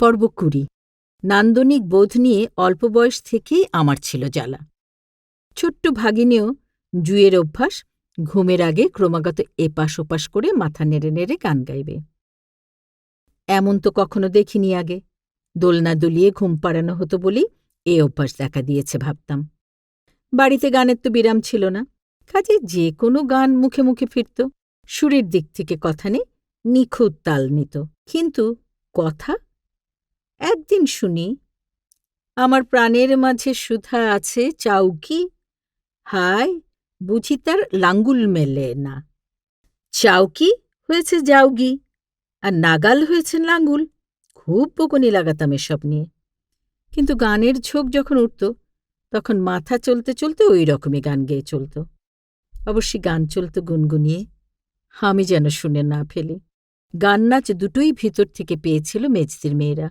পর্ব কুড়ি। নান্দনিক বোধ নিয়ে অল্প বয়স থেকেই আমার ছিল জ্বালা। ছোট্ট ভাগিনেও জুয়ের অভ্যাস, ঘুমের আগে ক্রমাগত এপাশ ওপাশ করে মাথা নেড়ে নেড়ে গান গাইবে। এমন তো কখনো দেখিনি আগে। দোলনা দুলিয়ে ঘুম পাড়ানো হতো বলেই এ অভ্যাস দেখা দিয়েছে ভাবতাম। বাড়িতে গানের তো বিরাম ছিল না। কাজে যে কোনো গান মুখে মুখে ফিরত। সুরের দিক থেকে কথা নেই, নিখুঁত তাল নিত। কিন্তু কথা একদিন শুনি, আমার প্রাণের মাঝে সুধা আছে চাউকি হায় বুঝি তার লাঙ্গুল মেলে না। চাউকি হয়েছে যাওগি আর নাগাল হয়েছে লাঙ্গুল? খুব বকুনি লাগাতাম এসব নিয়ে। কিন্তু গানের ঝোঁক যখন উঠত, তখন মাথা চলতে চলতে ওই রকমই গান গেয়ে চলত। অবশ্যই গান চলত গুনগুনিয়ে, আমি যেন শুনে না ফেলি। গান নাচ দুটোই ভিতর থেকে পেয়েছিল মেজদির মেয়েরা।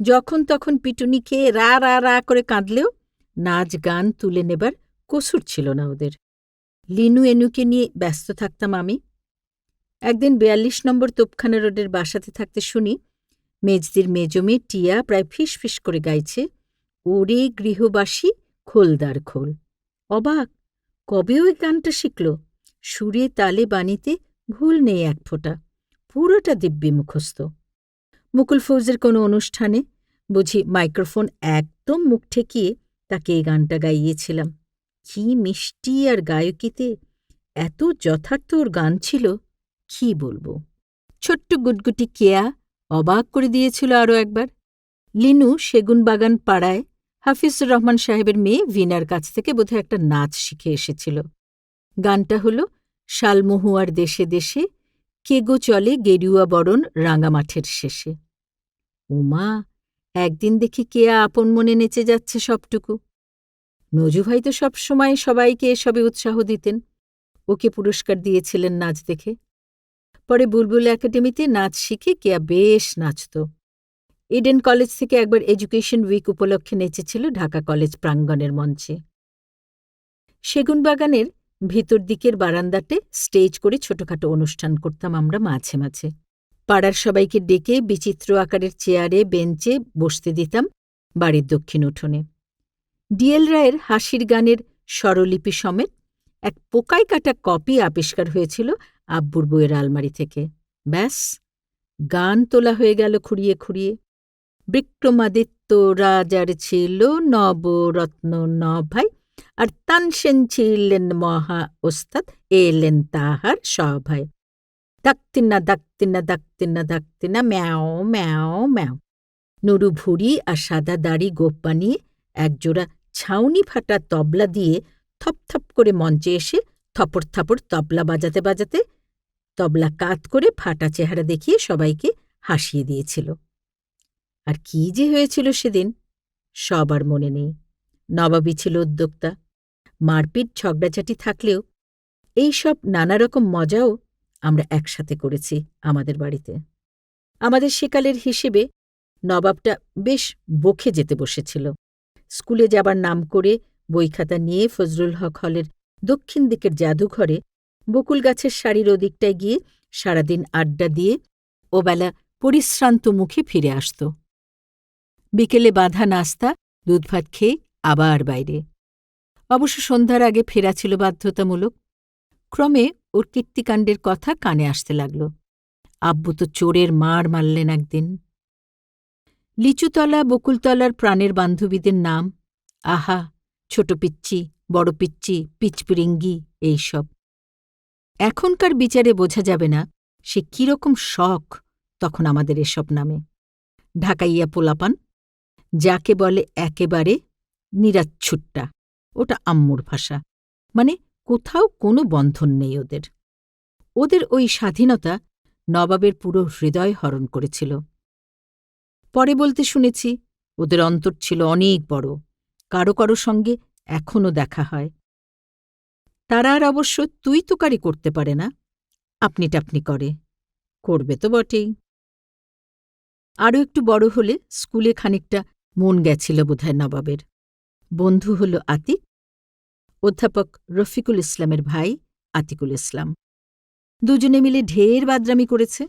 যখন তখন পিটুনি খেয়ে রা রা রা করে কাঁদলেও নাচ গান তুলে নেবার কসুর ছিল না ওদের। লিনু এনুকে নিয়ে ব্যস্ত থাকতাম আমি। একদিন বিয়াল্লিশ নম্বর তোপখানা রোডের বাসাতে থাকতে শুনি মেজদির মেজমে টিয়া প্রায় ফিস ফিস করে গাইছে, ওরে গৃহবাসী, খোলদার খোল। অবাক, কবে ওই গানটা শিখল? সুরে তালে বাণীতে ভুল নেই এক ফোঁটা, পুরোটা দিব্যি মুখস্থ। মুকুল ফৌজের কোনো অনুষ্ঠানে? বুঝি মাইক্রোফোন একদম মুখ ঠেকিয়ে তাকে এই গানটা গাইয়েছিলাম। কি মিষ্টি আর গায়কিতে! এত যথার্থ ওর গান ছিল, কি বলব? ছোট্ট গুটগুটি কেয়া অবাক করে দিয়েছিল আরও একবার। লিনু সেগুন বাগান পাড়ায় হাফিজুর রহমান সাহেবের মেয়ে ভিনার কাছ থেকে বোধহয় একটা নাচ শিখে এসেছিল। গানটা হল, শালমহুয়ার দেশে দেশে কেগো চলে গেরুয়া বরণ রাঙামাঠের শেষে। উমা, একদিন দেখি কেয়া আপন মনে নেচে যাচ্ছে সবটুকু। নজুভাই তো সব সময় সবাইকে এসবে উৎসাহ দিতেন। ওকে পুরস্কার দিয়েছিলেন নাচ দেখে। পরে বুলবুল একাডেমিতে নাচ শিখে কেয়া বেশ নাচত। ইডেন কলেজ থেকে একবার এডুকেশন উইক উপলক্ষে নেচেছিল ঢাকা কলেজ প্রাঙ্গণের মঞ্চে। সেগুনবাগানের ভিতর দিকের বারান্দাতে স্টেজ করে ছোটখাটো অনুষ্ঠান করতাম আমরা মাঝে মাঝে। পাড়ার সবাইকে ডেকে বিচিত্র আকারের চেয়ারে, বেঞ্চে বসতে দিতাম বাড়ির দক্ষিণ উঠোনে। ডিএল রায়ের হাসির গানের স্বরলিপি সমেত এক পোকায় কাটা কপি আবিষ্কার হয়েছিল আব্বুর বইয়ের আলমারি থেকে। ব্যাস, গান তোলা হয়ে গেল খুঁড়িয়ে খুঁড়িয়ে। বিক্রমাদিত্য রাজার ছিল নবরত্ন নভাই আর তানসেন ছিলেন মহা ওস্তাদ এলেন তাহার সভায় দাক্তিনা দাক্তিনা দাক্তিনা দাক্তিনা ম্যাও ম্যাও ম্যাও নুরু ভুড়ি আর সাদা দাড়ি গোপ বানিয়ে একজোড়া ছাউনি ফাটা তবলা দিয়ে থপথপ করে মঞ্চে এসে থপর থাপড় তবলা বাজাতে বাজাতে তবলা কাত করে ফাটা চেহারা দেখিয়ে সবাইকে হাসিয়ে দিয়েছিল আর কি যে হয়েছিল সেদিন সবার মনে নেই নবাবী ছিল উদ্যোক্তা। মারপিট, ঝগড়াঝাটি থাকলেও এই সব নানা রকম মজাও আমরা একসাথে করেছি আমাদের বাড়িতে। আমাদের সেকালের হিসেবে নবাবটা বেশ বখে যেতে বসেছিল। স্কুলে যাবার নাম করে বইখাতা নিয়ে ফজরুল হক হলের দক্ষিণ দিকের জাদুঘরে বকুল গাছের শাড়ির ওদিকটায় গিয়ে সারাদিন আড্ডা দিয়ে ওবেলা পরিশ্রান্ত মুখে ফিরে আসত। বিকেলে বাঁধা নাস্তা, দুধ ভাত খেয়ে আবার বাইরে। অবশ্য সন্ধ্যার আগে ফেরা ছিল বাধ্যতামূলক। ক্রমে ওর কীর্তিকাণ্ডের কথা কানে আসতে লাগল। আব্বু তো চোরের মার মারলেন একদিন। লিচুতলা, বকুলতলার প্রাণের বান্ধবীদের নাম, আহা, ছোট পিচ্চি, বড় পিচ্চি, পিচপিরিঙ্গি এইসব এখনকার বিচারে বোঝা যাবে না সে কীরকম শখ তখন আমাদের এসব নামে। ঢাকাইয়া পোলাপান, যাকে বলে একেবারে নিরাচ্ছুট্টা। ওটা আম্মুর ভাষা। মানে কোথাও কোনো বন্ধন নেই ওদের। ওদের ওই স্বাধীনতা নবাবের পুরো হৃদয় হরণ করেছিল। পরে বলতে শুনেছি, ওদের অন্তর ছিল অনেক বড়। কারও কারও সঙ্গে এখনও দেখা হয়। তারা আর অবশ্য তুই তুকারি করতে পারে না। আপনি টাপনি করে। করবে তো বটেই। আরও একটু বড় হলে স্কুলে খানিকটা মন গেছিল বোধহয় নবাবের। বন্ধু হল আতিক, অধ্যাপক রফিকুল ইসলামের ভাই আতিকুল ইসলাম। দুজনে মিলে ঢের বাদরামি করেছে।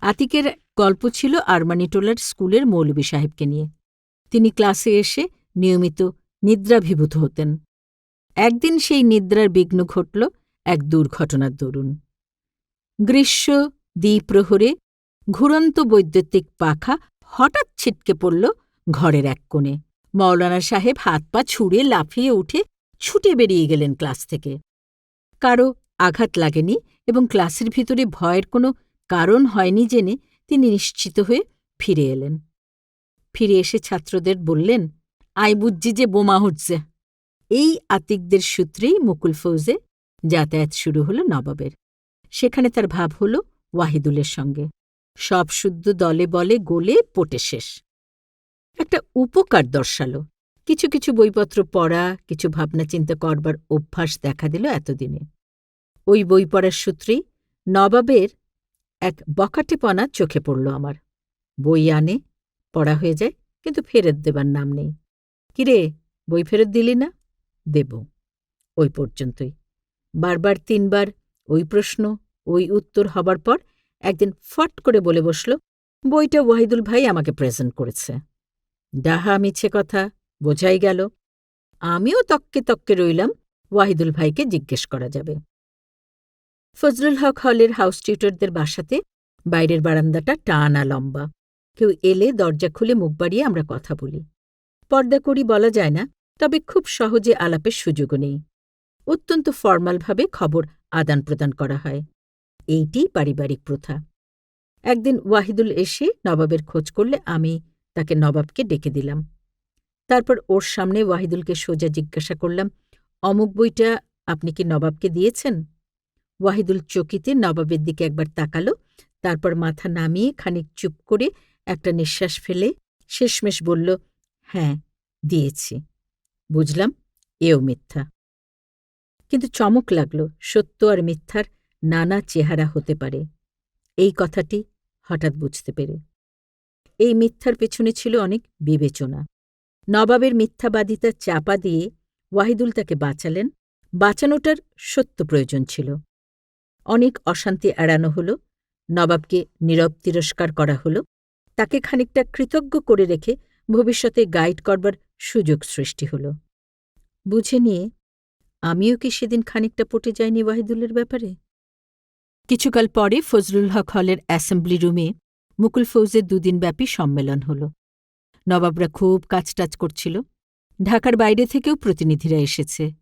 আতিকের গল্প ছিল আরমানিটোলার স্কুলের মৌলবী সাহেবকে নিয়ে। তিনি ক্লাসে এসে নিয়মিত নিদ্রাভিভূত হতেন। একদিন সেই নিদ্রার বিঘ্ন ঘটল এক দুর্ঘটনার দরুন। গ্রীষ্ম, দ্বিপ্রহরে ঘুরন্ত বৈদ্যুতিক পাখা হঠাৎ ছিটকে পড়ল ঘরের এক কোণে। মৌলানা সাহেব হাত পা ছুঁড়ে লাফিয়ে উঠে ছুটে বেরিয়ে গেলেন ক্লাস থেকে। কারও আঘাত লাগেনি এবং ক্লাসের ভিতরে ভয়ের কোনো কারণ হয়নি জেনে তিনি নিশ্চিত হয়ে ফিরে এলেন। ফিরে এসে ছাত্রদের বললেন, আই বুঝছি যে বোমা উঠছে এই আতিকদের সূত্রেই মুকুল ফৌজে যাতায়াত শুরু হল নবাবের। সেখানে তার ভাব হল ওয়াহিদুলের সঙ্গে। সব শুদ্ধ দলে বলে গোলে, পটে শেষ। একটা উপকার দর্শাল। কিছু কিছু বইপত্র পড়া, কিছু ভাবনা চিন্তা করবার অভ্যাস দেখা দিল এতদিনে। ওই বই পড়ার সূত্রেই নবাবের এক বকাটেপনা চোখে পড়ল আমার। বই আনে, পড়া হয়ে যায়, কিন্তু ফেরত দেবার নাম নেই। কিরে, বই ফেরত দিলি না? দেব, ওই পর্যন্তই। বারবার তিনবার ওই প্রশ্ন, ওই উত্তর হবার পর একদিন ফট করে বলে বসল, বইটা ওয়াহিদুল ভাই আমাকে প্রেজেন্ট করেছে। ডাহা মিছে কথা, বোঝাই গেল। আমিও তককে তককে রইলাম, ওয়াহিদুল ভাইকে জিজ্ঞেস করা যাবে। ফজলুল হক হলের হাউস টিউটরদের বাসাতে বাইরের বারান্দাটা টানা লম্বা। কেউ এলে দরজা খুলে মুখ বাড়িয়ে আমরা কথা বলি। পর্দা করি বলা যায় না, তবে খুব সহজে আলাপের সুযোগও নেই। অত্যন্ত ফর্মালভাবে খবর আদান প্রদান করা হয়। এইটি পারিবারিক প্রথা। একদিন ওয়াহিদুল এসে নবাবের খোঁজ করলে আমি তাকে নবাবকে ডেকে দিলাম। তারপর ওর সামনে ওয়াহিদুলকে সোজা জিজ্ঞাসা করলাম, অমুক বইটা আপনি কি নবাবকে দিয়েছেন? ওয়াহিদুল চকিতে নবাবের দিকে একবার তাকালো, তারপর মাথা নামিয়ে খানিক চুপ করে একটা নিঃশ্বাস ফেলে শেষমেশ বলল হ্যাঁ দিয়েছি। বুঝলাম, এও মিথ্যা। কিন্তু চমক লাগল, সত্য আর মিথ্যার নানা চেহারা হতে পারে। এই কথাটি হঠাৎ বুঝতে পেরে। এই মিথ্যার পেছনে ছিল অনেক বিবেচনা। নবাবের মিথ্যাবাদিতা চাপা দিয়ে ওয়াহিদুল তাকে বাঁচালেন। বাঁচানোটার সত্য প্রয়োজন ছিল। অনেক অশান্তি এড়ানো হল, নবাবকে নীরব তিরস্কার করা হল, তাকে খানিকটা কৃতজ্ঞ করে রেখে ভবিষ্যতে গাইড করবার সুযোগ সৃষ্টি হল। বুঝে নিয়ে, আমিও কি সেদিন খানিকটা পটে যাইনি ওয়াহিদুলের ব্যাপারে? কিছুকাল পরে ফজলুল হক হলের অ্যাসেম্বলি রুমে মুকুল ফৌজের দুদিনব্যাপী সম্মেলন হল। নবাবরা খুব কাজটাজ করছিল। ঢাকার বাইরে থেকেও প্রতিনিধিরা এসেছে।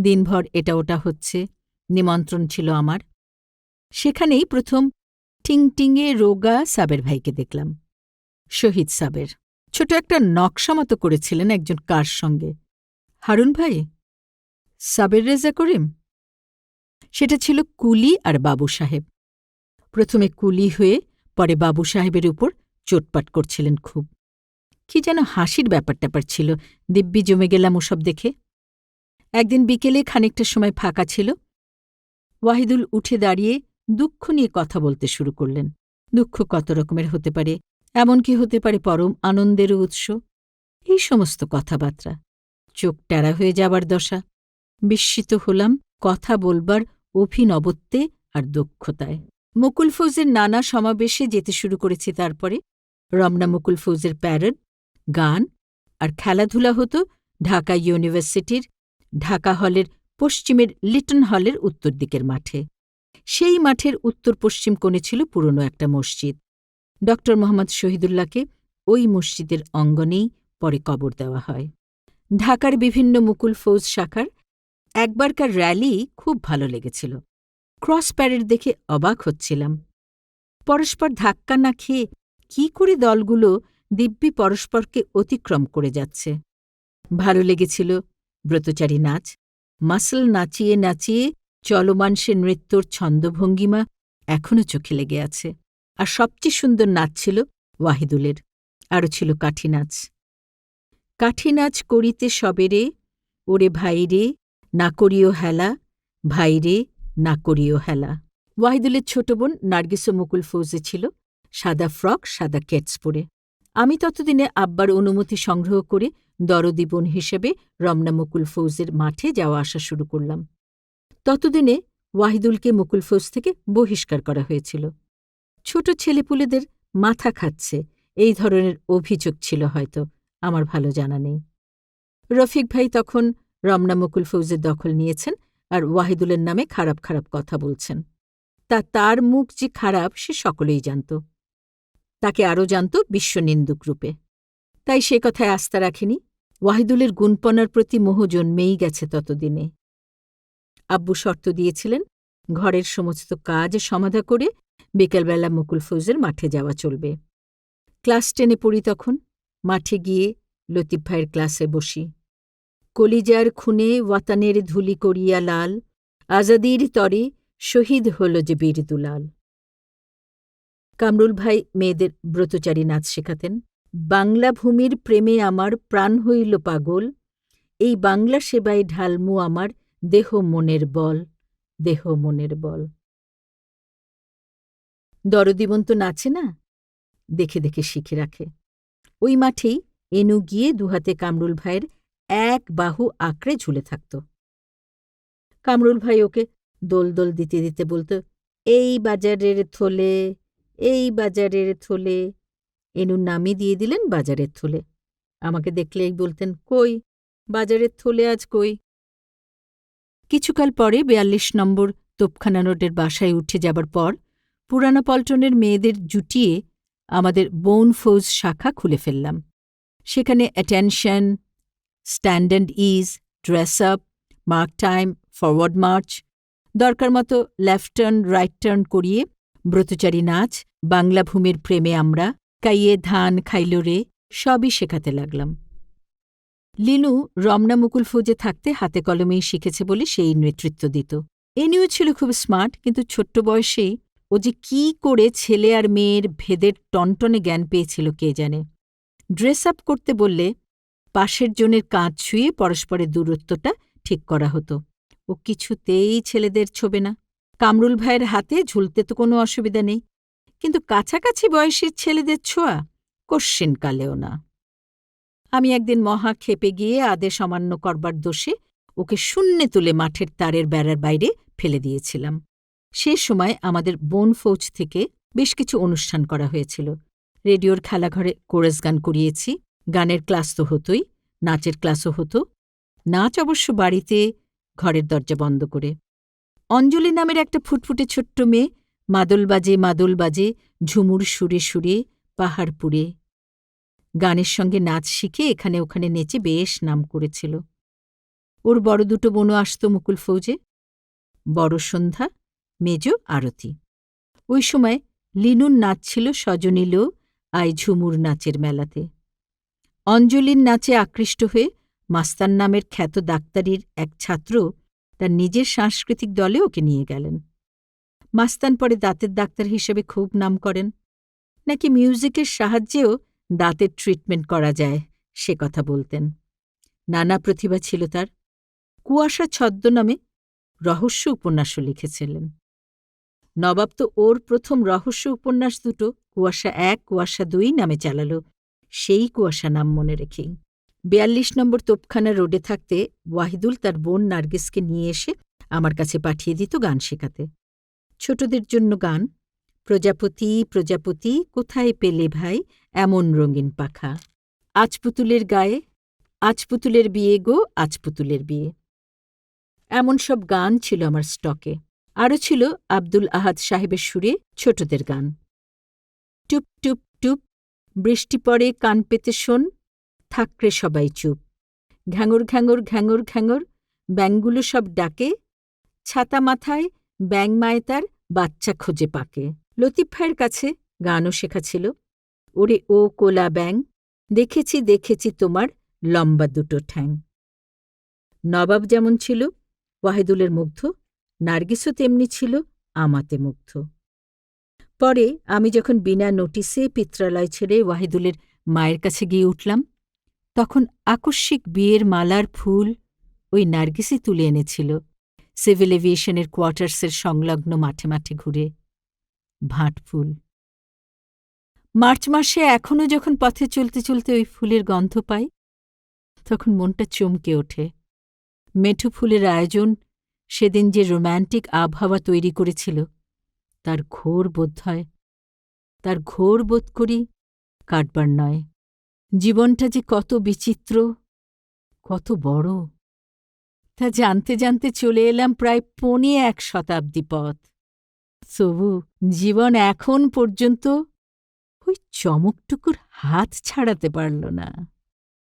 দিনভর এটা ওটা হচ্ছে, নিমন্ত্রণ ছিল আমার। সেখানেই প্রথম টিংটিংয়ে রোগা সাবের ভাইকে দেখলাম। শহীদ সাবের। ছোট একটা নকশা মতো করেছিলেন একজন কার সঙ্গে। হারুন ভাই? সাবের রেজা করিম? সেটা ছিল কুলি আর বাবু সাহেব। প্রথমে কুলি হয়ে পরে বাবু সাহেবের উপর চোটপাট করছিলেন খুব। কি যেন হাসির ব্যাপার ট্যাপার ছিল, দিব্যি জমে গেলাম ওসব দেখে। একদিন বিকেলে খানিকটা সময় ফাঁকা ছিল। ওয়াহিদুল উঠে দাঁড়িয়ে দুঃখ নিয়ে কথা বলতে শুরু করলেন। দুঃখ কত রকমের হতে পারে এমনকি হতে পারে পরম আনন্দেরও উৎস? এই সমস্ত কথাবার্তা। চোখ টেরা হয়ে যাবার দশা। বিস্মিত হলাম কথা বলবার অভিনবত্বে আর দক্ষতায়। মুকুল ফৌজের নানা সমাবেশে যেতে শুরু করেছি তারপরে রমনা মুকুল ফৌজের প্যারেড গান আর খেলাধুলা হতো ঢাকা ইউনিভার্সিটির ঢাকা হলের পশ্চিমের লিটন হলের উত্তর দিকের মাঠে। সেই মাঠের উত্তর পশ্চিম কোণে ছিল পুরনো একটা মসজিদ। ড মোহাম্মদ শহীদুল্লাহকে ওই মসজিদের অঙ্গনেই পরে কবর দেওয়া হয়। ঢাকার বিভিন্ন মুকুল ফৌজ শাখার একবারকার র্যালি খুব ভালো লেগেছিল। ক্রস প্যারেড দেখে অবাক হচ্ছিলাম। পরস্পর ধাক্কা না খেয়ে কি করে দলগুলো দিব্যি পরস্পরকে অতিক্রম করে যাচ্ছে। ভালো লেগেছিল ব্রতচারী নাচ। মাসল নাচিয়ে নাচিয়ে চলমান সে নৃত্যর ছন্দভঙ্গিমা এখনও চোখে লেগে আছে। আর সবচেয়ে সুন্দর নাচ ছিল ওয়াহিদুলের। আরও ছিল কাঠি নাচ। কাঠি নাচ করিতে সবেরে, ওরে ভাইরে, না করিও হেলা, ভাইরে না করিও হেলা। ওয়াহিদুলের ছোট বোন নার্গিস মুকুল ফৌজে ছিল, সাদা ফ্রক, সাদা কেটস পরে। আমি ততদিনে আব্বার অনুমতি সংগ্রহ করে দরদি বোন হিসেবে রমনা মুকুল ফৌজের মাঠে যাওয়া আসা শুরু করলাম। ততদিনে ওয়াহিদুলকে মুকুল ফৌজ থেকে বহিষ্কার করা হয়েছিল। ছোট ছেলেপুলেদের মাথা খাচ্ছে, এই ধরনের অভিযোগ ছিল হয়তো, আমার ভালো জানা নেই। রফিক ভাই তখন রমনা মুকুল ফৌজের দখল নিয়েছেন আর ওয়াহিদুলের নামে খারাপ খারাপ কথা বলছেন। তা তার মুখ যে খারাপ, সে সকলেই জানত। তাকে আরও জানত বিশ্বনিন্দুক রূপে। তাই সে কথায় আস্থা রাখেনি। ওয়াহিদুলের গুণপনার প্রতি মোহ জন্মেই গেছে ততদিনে। আব্বু শর্ত দিয়েছিলেন, ঘরের সমস্ত কাজ সমাধা করে বিকেলবেলা মুকুল ফৌজের মাঠে যাওয়া চলবে। ক্লাস টেনে পড়ি তখন। মাঠে গিয়ে লতিফ ভাইয়ের ক্লাসে বসি। কলিজার খুনে ওয়াতানের ধুলি করিয়া লাল, আজাদির তরে শহীদ হল যে বীর দুলাল। কামরুল ভাই মেয়েদের ব্রতচারী নাচ শেখাতেন। বাংলা ভূমির প্রেমে আমার প্রাণ হইল পাগল, এই বাংলা সেবায় ঢালমু আমার দেহ মনের বল, দেহ মনের বল। দরদিবন্ত নাচে না? দেখে দেখে শিখে রাখে। ওই মাঠেই এনু গিয়ে দুহাতে কামরুল ভাইয়ের এক বাহু আঁকড়ে ঝুলে থাকত। কামরুল ভাই ওকে দোল দোল দিতে দিতে বলত, এই বাজারের থলে, এই বাজারের থলে। এনুর নামই দিয়ে দিলেন বাজারের থলে। আমাকে দেখলেই বলতেন, কই, বাজারের থলে আজ কই? কিছুকাল পরে বিয়াল্লিশ নম্বর তোপখানা রোডের বাসায় উঠে যাবার পর পুরানো পল্টনের মেয়েদের জুটিয়ে আমাদের বোন ফৌজ শাখা খুলে ফেললাম। সেখানে attention stand is dress up mark time forward march দরকার মতো লেফট টার্ন রাইট টার্ন করিয়ে ব্রতচারী নাচ, বাংলা ভূমির প্রেমে আমরা কাইয়ে ধান, খাইল রে, সবই শেখাতে লাগলাম। লিনু রমনা মুকুল ফৌজে থাকতে হাতে কলমেই শিখেছে বলে সেই নেতৃত্ব দিত। এনিও ছিল খুব স্মার্ট কিন্তু ছোট্ট বয়সেই ও যে কি করে ছেলে আর মেয়ের ভেদের টনটনে জ্ঞান পেয়েছিল কে জানে। ড্রেস আপ করতে বললে পাশের জনের কাঁধ ছুঁয়ে পরস্পরের দূরত্বটা ঠিক করা হতো। ও কিছুতেই ছেলেদের ছোবে না। কামরুল ভাইয়ের হাতে ঝুলতে তো কোনো অসুবিধা নেই। কিন্তু কাছাকাছি বয়সের ছেলেদের ছোঁয়া কালেও না। আমি একদিন মহা খেপে গিয়ে আদেশ অমান্য করবার দোষে ওকে শূন্যে তুলে মাঠের তারের বেড়ার বাইরে ফেলে দিয়েছিলাম। সে সময় আমাদের বোন ফৌজ থেকে বেশ কিছু অনুষ্ঠান করা হয়েছিল। রেডিওর খেলাঘরে কোরেস গান করিয়েছি। গানের ক্লাস তো হতোই, নাচের ক্লাসও হতো। নাচ অবশ্য বাড়িতে, ঘরের দরজা বন্ধ করে। অঞ্জলি নামের একটা ফুটফুটে ছোট্ট মেয়ে মাদল বাজে মাদল বাজে, ঝুমুর সুরে সুরে পাহাড়পুরে গানের সঙ্গে নাচ শিখে এখানে ওখানে নেচে বেশ নাম করেছিল। ওর বড় দুটো বোনও আসত মুকুল ফৌজে। বড় সন্ধ্যা, মেজ আরতি। ওই সময় লিনুর নাচ ছিল সজনীল আই ঝুমুর নাচের মেলাতে। অঞ্জলির নাচে আকৃষ্ট হয়ে মাস্তান নামের খ্যাত ডাক্তারির এক ছাত্র তার নিজের সাংস্কৃতিক দলে ওকে নিয়ে গেলেন। মাস্তান পরে দাঁতের ডাক্তার হিসেবে খুব নাম করেন। নাকি মিউজিকের সাহায্যেও দাঁতের ট্রিটমেন্ট করা যায়, সে কথা বলতেন। নানা প্রতিভা ছিল তার। কুয়াশা ছদ্মনামে রহস্য উপন্যাসও লিখেছিলেন। নবাব তো ওর প্রথম রহস্য উপন্যাস দুটো কুয়াশা এক, কুয়াশা দুই নামে চালাল। সেই কুয়াশা নাম মনে রেখেই বিয়াল্লিশ নম্বর তোপখানা রোডে থাকতে ওয়াহিদুল তার বোন নার্গিসকে নিয়ে এসে আমার কাছে পাঠিয়ে দিত গান শেখাতে। ছোটদের জন্য গান, প্রজাপতি প্রজাপতি, কোথায় পেলে ভাই এমন রঙিন পাখা? আজ পুতুলের গায়ে, আজ পুতুলের বিয়ে গো, আজ পুতুলের বিয়ে। এমন সব গান ছিল আমার স্টকে। আরও ছিল আব্দুল আহাদ সাহেবের সুরে ছোটদের গান। টুপ টুপ টুপ বৃষ্টি পড়ে, কান পেতে শোন, থাকরে সবাই চুপ। ঘ্যাঙর ঘ্যাঙর ঘ্যাঙর ঘ্যাঙর ব্যাংগুলো সব ডাকে, ছাতা মাথায় ব্যাং মায় তার বাচ্চা খোঁজে পাকে। লতিফ ভাইয়ের কাছে গানও শেখাছিল ওরে ও কোলা ব্যাং দেখেছি দেখেছি তোমার লম্বা দুটো ঠ্যাং। নবাব যেমন ছিল, ওয়াহিদুলের মুগ্ধ, নার্গিসও তেমনি ছিল আমাতে মুগ্ধ। পরে আমি যখন বিনা নোটিসে পিত্রালয় ছেড়ে ওয়াহিদুলের মায়ের কাছে গিয়ে উঠলাম, তখন আকস্মিক বিয়ের মালার ফুল ওই নার্গিসই তুলে এনেছিল, সিভিল এভিয়েশনের কোয়ার্টার্সের সংলগ্ন মাঠে মাঠে ঘুরে, ভাট ফুল। মার্চ মাসে এখনও যখন পথে চলতে চলতে ওই ফুলের গন্ধ পাই, তখন মনটা চমকে ওঠে। মেঠু ফুলের আয়োজন সেদিন যে রোম্যান্টিক আবহাওয়া তৈরি করেছিল তার ঘোর বোধ হয়। তার ঘোর বোধ করি কাটবার নয়। জীবনটা যে কত বিচিত্র, কত বড়। তা জানতে জানতে চলে এলাম প্রায় পনে এক শতাব্দী পথ। তবু জীবন এখন পর্যন্ত ওই চমকটুকুর হাত ছাড়াতে পারল না।